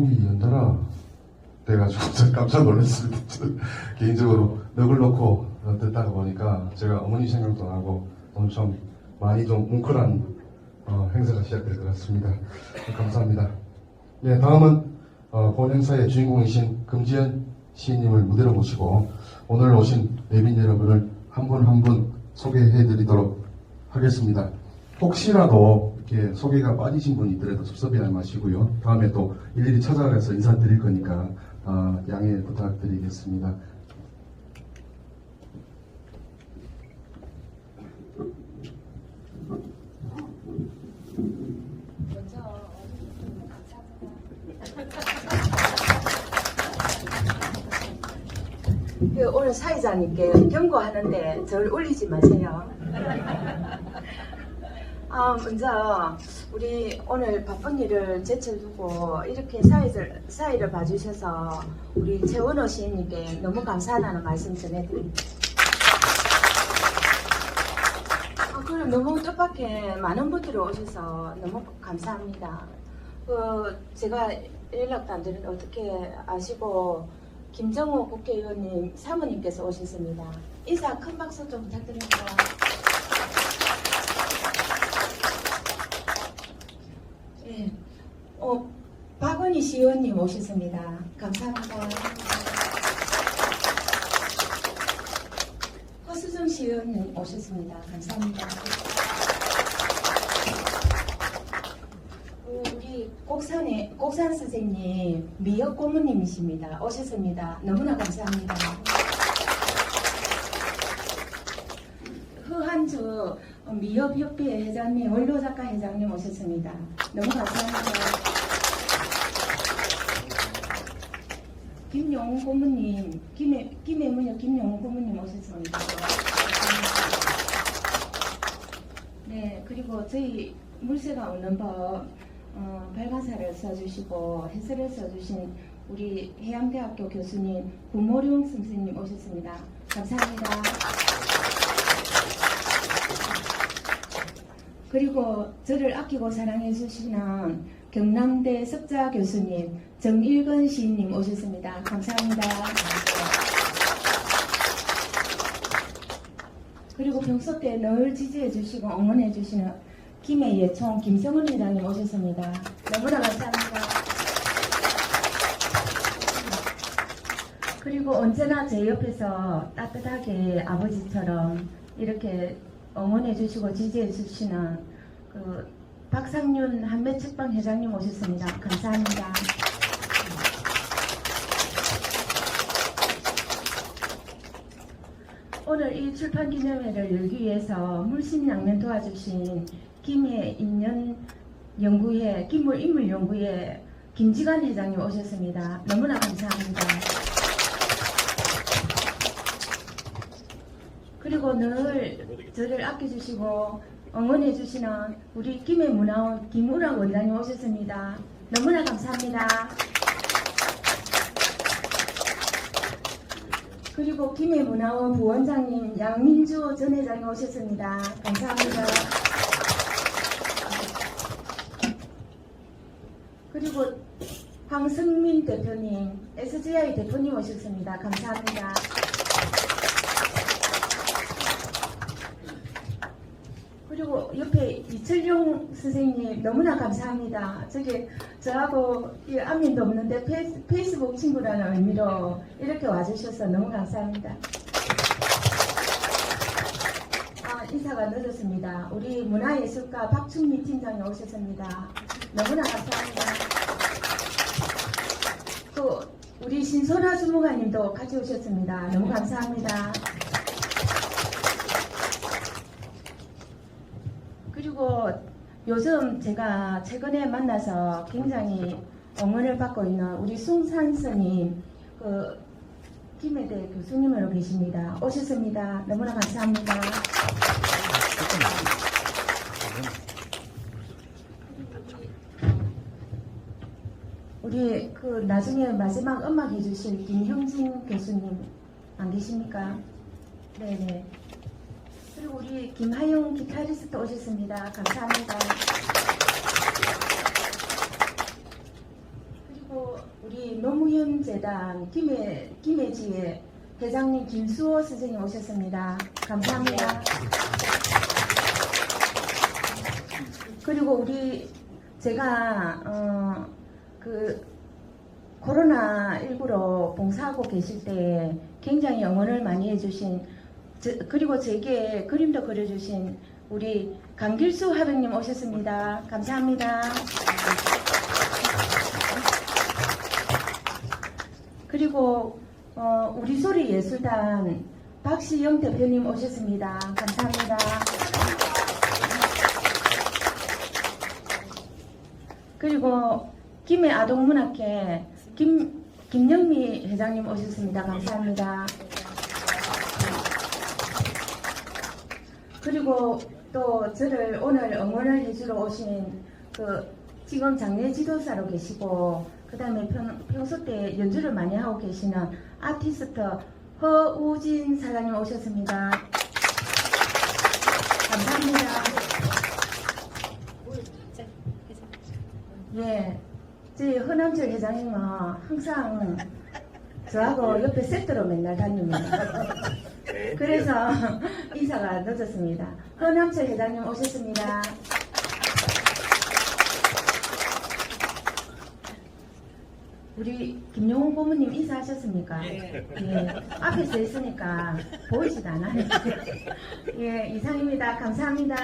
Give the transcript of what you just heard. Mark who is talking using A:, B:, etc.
A: 제목이 연달아 돼가지고 저 깜짝 놀랐습니다. 개인적으로 넋을 놓고 어, 듣다가 보니까 제가 어머니 생각도 나고 오늘 좀 많이 좀 뭉클한 어, 행사가 시작될 것 같습니다. 감사합니다. 네, 다음은 어, 본 행사의 주인공이신 금지연 시인님을 무대로 모시고 오늘 오신 내빈 여러분을 한 분 한 분 소개해 드리도록 하겠습니다. 혹시라도 이렇게 소개가 빠지신 분이 있더라도 섭섭해하지 마시고요. 다음에 또 일일이 찾아가서 인사드릴 거니까 어, 양해 부탁드리겠습니다.
B: 그 오늘 사회자님께 경고하는데 저를 울리지 마세요. 아, 먼저 우리 오늘 바쁜 일을 제칠 두고 이렇게 사회를, 사회를 봐주셔서 우리 최원호 시인님께 너무 감사하다는 말씀 전해드립니다. 아, 그럼 너무 뜻밖의 많은 분들이 오셔서 너무 감사합니다. 그 제가 연락도 안 드는데 어떻게 아시고 김정호 국회의원님 사모님께서 오셨습니다. 인사 큰 박수 좀 부탁드립니다. 예, 어, 박원희 시의원님 오셨습니다. 감사합니다. 허수정 시의원님 오셨습니다. 감사합니다. 어, 우리 곡산의 곡산 선생님 미역 고모님이십니다. 오셨습니다. 너무나 감사합니다. 흐한주 미협협회 회장님, 원로작가 회장님 오셨습니다. 너무 감사합니다. 김용훈 고모님, 김해, 김해문역 김용훈 고모님 오셨습니다. 네, 그리고 저희 물세가 없는 법 어, 발간사를 써주시고 해설을 써주신 우리 해양대학교 교수님 구모룡 선생님 오셨습니다. 감사합니다. 그리고 저를 아끼고 사랑해 주시는 경남대 석자 교수님 정일건 시인님 오셨습니다. 감사합니다. 그리고 평소 때 늘 지지해 주시고 응원해 주시는 김해 예 총 김성은 회장님 오셨습니다. 너무나 감사합니다. 그리고 언제나 제 옆에서 따뜻하게 아버지처럼 이렇게 응원해 주시고 지지해 주시는 그 박상윤 한매측방 회장님 오셨습니다. 감사합니다. 오늘 이 출판 기념회를 열기 위해서 물심양면 도와주신 김해 인연 연구회 김물 인물 연구회 김지관 회장님 오셨습니다. 너무나 감사합니다. 그리고 늘 저를 아껴주시고 응원해 주시는 우리 김해 문화원 김우랑 원장님 오셨습니다. 너무나 감사합니다. 그리고 김해 문화원 부원장님 양민주 전 회장님 오셨습니다. 감사합니다. 그리고 황승민 대표님, SGI 대표님 오셨습니다. 감사합니다. 그리고 옆에 이철용 선생님 너무나 감사합니다. 저기 저하고 이 안면도 없는데 페이스, 페이스북 친구라는 의미로 이렇게 와주셔서 너무 감사합니다. 아, 인사가 늦었습니다. 우리 문화예술가 박춘미 팀장이 오셨습니다. 너무나 감사합니다. 또 우리 신선아 주무관님도 같이 오셨습니다. 너무 감사합니다. 그리고 요즘 제가 최근에 만나서 굉장히 응원을 받고 있는 우리 숭산 스님 그 김해대 교수님으로 계십니다. 오셨습니다. 너무나 감사합니다. 우리 그 나중에 마지막 음악 해주실 김형진 교수님 안 계십니까? 네네. 그리고 우리 김하용 기타리스트 오셨습니다. 감사합니다. 그리고 노무현 재단 김해 김해지회 회장님 김수호 선생님 오셨습니다. 감사합니다. 그리고 우리 제가 어, 그 코로나 19로 봉사하고 계실 때 굉장히 응원을 많이 해주신 저- 그리고 제게 그림도 그려주신 우리 강길수 화백님 오셨습니다. 감사합니다. 그리고 어, 우리 소리 예술단 박시영 대표님 오셨습니다. 감사합니다. 그리고 김해 아동문학회 김 김영미 회장님 오셨습니다. 감사합니다. 그리고 또 저를 오늘 응원을 해주러 오신 그 지금 장례 지도사로 계시고 그 다음에 평소 때 연주를 많이 하고 계시는 아티스트 허우진 사장님 오셨습니다. 감사합니다. 예, 저희 허남철 회장님은 항상 저하고 옆에 세트로 맨날 다닙니다. 그래서 인사가 늦었습니다. 허남철 회장님 오셨습니다. 우리 김용훈 고모님 인사하셨습니까? 예. 앞에서 있으니까 보이지도 않아요. 예, 이상입니다. 감사합니다.